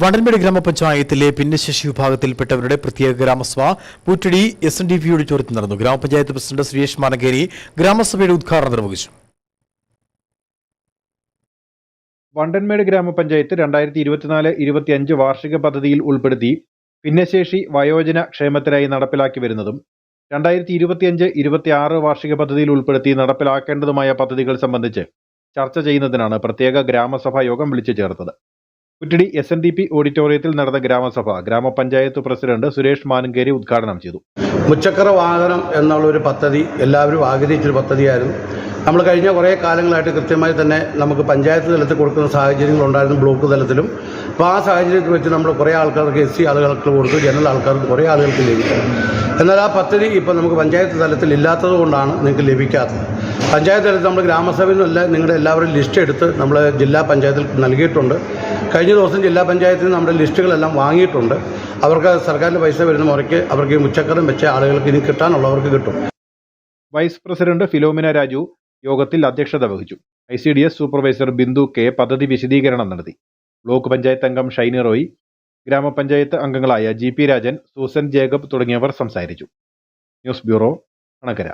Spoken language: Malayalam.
വണ്ടൻമേട് ഗ്രാമപഞ്ചായത്തിലെ ഭിന്നശേഷി വിഭാഗത്തിൽപ്പെട്ടവരുടെ പ്രത്യേക ഗ്രാമസഭ പൂറ്റടി എസ് എൻ ഡി പി ഓഡിറ്റോറിയത്തിൽ നടന്നു. ഗ്രാമപഞ്ചായത്ത് പ്രസിഡന്റ് സുരേഷ് മാനകേരി ഗ്രാമസഭയുടെ ഉദ്ഘാടനം നിർവഹിച്ചു. വണ്ടൻമേട് ഗ്രാമപഞ്ചായത്ത് രണ്ടായിരത്തി ഇരുപത്തിനാല് ഇരുപത്തിയഞ്ച് വാർഷിക പദ്ധതിയിൽ ഉൾപ്പെടുത്തി ഭിന്നശേഷി വയോജന ക്ഷേമത്തിനായി നടപ്പിലാക്കി വരുന്നതും രണ്ടായിരത്തി ഇരുപത്തിയഞ്ച് ഇരുപത്തിയാറ് വാർഷിക പദ്ധതിയിൽ ഉൾപ്പെടുത്തി നടപ്പിലാക്കേണ്ടതുമായ പദ്ധതികൾ സംബന്ധിച്ച് ചർച്ച ചെയ്യുന്നതിനാണ് പ്രത്യേക ഗ്രാമസഭാ യോഗം വിളിച്ചു ചേർത്തത്. Kuttiadi S N D P ഓഡിറ്റോറിയത്തിൽ നടന്ന ഗ്രാമസഭ. ഗ്രാമപഞ്ചായത്ത് പ്രസിഡന്റ് സുരേഷ് മാനങ്കേരി ഉദ്ഘാടനം ചെയ്തു. മുച്ചക്ര വാഹനം എന്നുള്ളൊരു പദ്ധതി എല്ലാവരും ആഗ്രഹിച്ചൊരു പദ്ധതിയായിരുന്നു. നമ്മൾ കഴിഞ്ഞ കുറേ കാലങ്ങളായിട്ട് കൃത്യമായി തന്നെ നമുക്ക് പഞ്ചായത്ത് തലത്തിൽ കൊടുക്കുന്ന സാഹചര്യങ്ങളുണ്ടായിരുന്നു ബ്ലോക്ക് തലത്തിലും. അപ്പോൾ ആ സാഹചര്യത്തിൽ വെച്ച് നമ്മൾ കുറേ ആൾക്കാർക്ക് എസ് സി ആളുകൾക്ക് കൊടുത്തു ജനറൽ ആൾക്കാർക്ക് കുറേ ആളുകൾക്ക് ലഭിച്ചു. എന്നാൽ ആ പദ്ധതി ഇപ്പോൾ നമുക്ക് പഞ്ചായത്ത് തലത്തിൽ ഇല്ലാത്തത് കൊണ്ടാണ് നിങ്ങൾക്ക് ലഭിക്കാത്തത്. പഞ്ചായത്ത് തലത്തിൽ നമ്മൾ ഗ്രാമസഭയിൽ നിന്നല്ല നിങ്ങളുടെ എല്ലാവരും ലിസ്റ്റ് എടുത്ത് നമ്മൾ ജില്ലാ പഞ്ചായത്തിൽ നൽകിയിട്ടുണ്ട്. കഴിഞ്ഞ ദിവസം ജില്ലാ പഞ്ചായത്തിൽ നിന്ന് നമ്മുടെ ലിസ്റ്റുകളെല്ലാം വാങ്ങിയിട്ടുണ്ട്. അവർക്ക് സർക്കാരിന്റെ പൈസ വരുന്ന മുറയ്ക്ക് അവർക്ക് മുച്ചക്കറും വെച്ച ആളുകൾക്ക് ഇനി കിട്ടാനുള്ളവർക്ക് കിട്ടും. വൈസ് പ്രസിഡന്റ് ഫിലോമിന രാജു യോഗത്തിൽ അധ്യക്ഷത വഹിച്ചു. I C D S supervisor Bindu K പദ്ധതി വിശദീകരണം നടത്തി. ബ്ലോക്ക് പഞ്ചായത്ത് അംഗം ഷൈനി റോയ് ഗ്രാമപഞ്ചായത്ത് അംഗങ്ങളായ G P Rajan Susan Jacob തുടങ്ങിയവർ സംസാരിച്ചു. News bureau Anakkara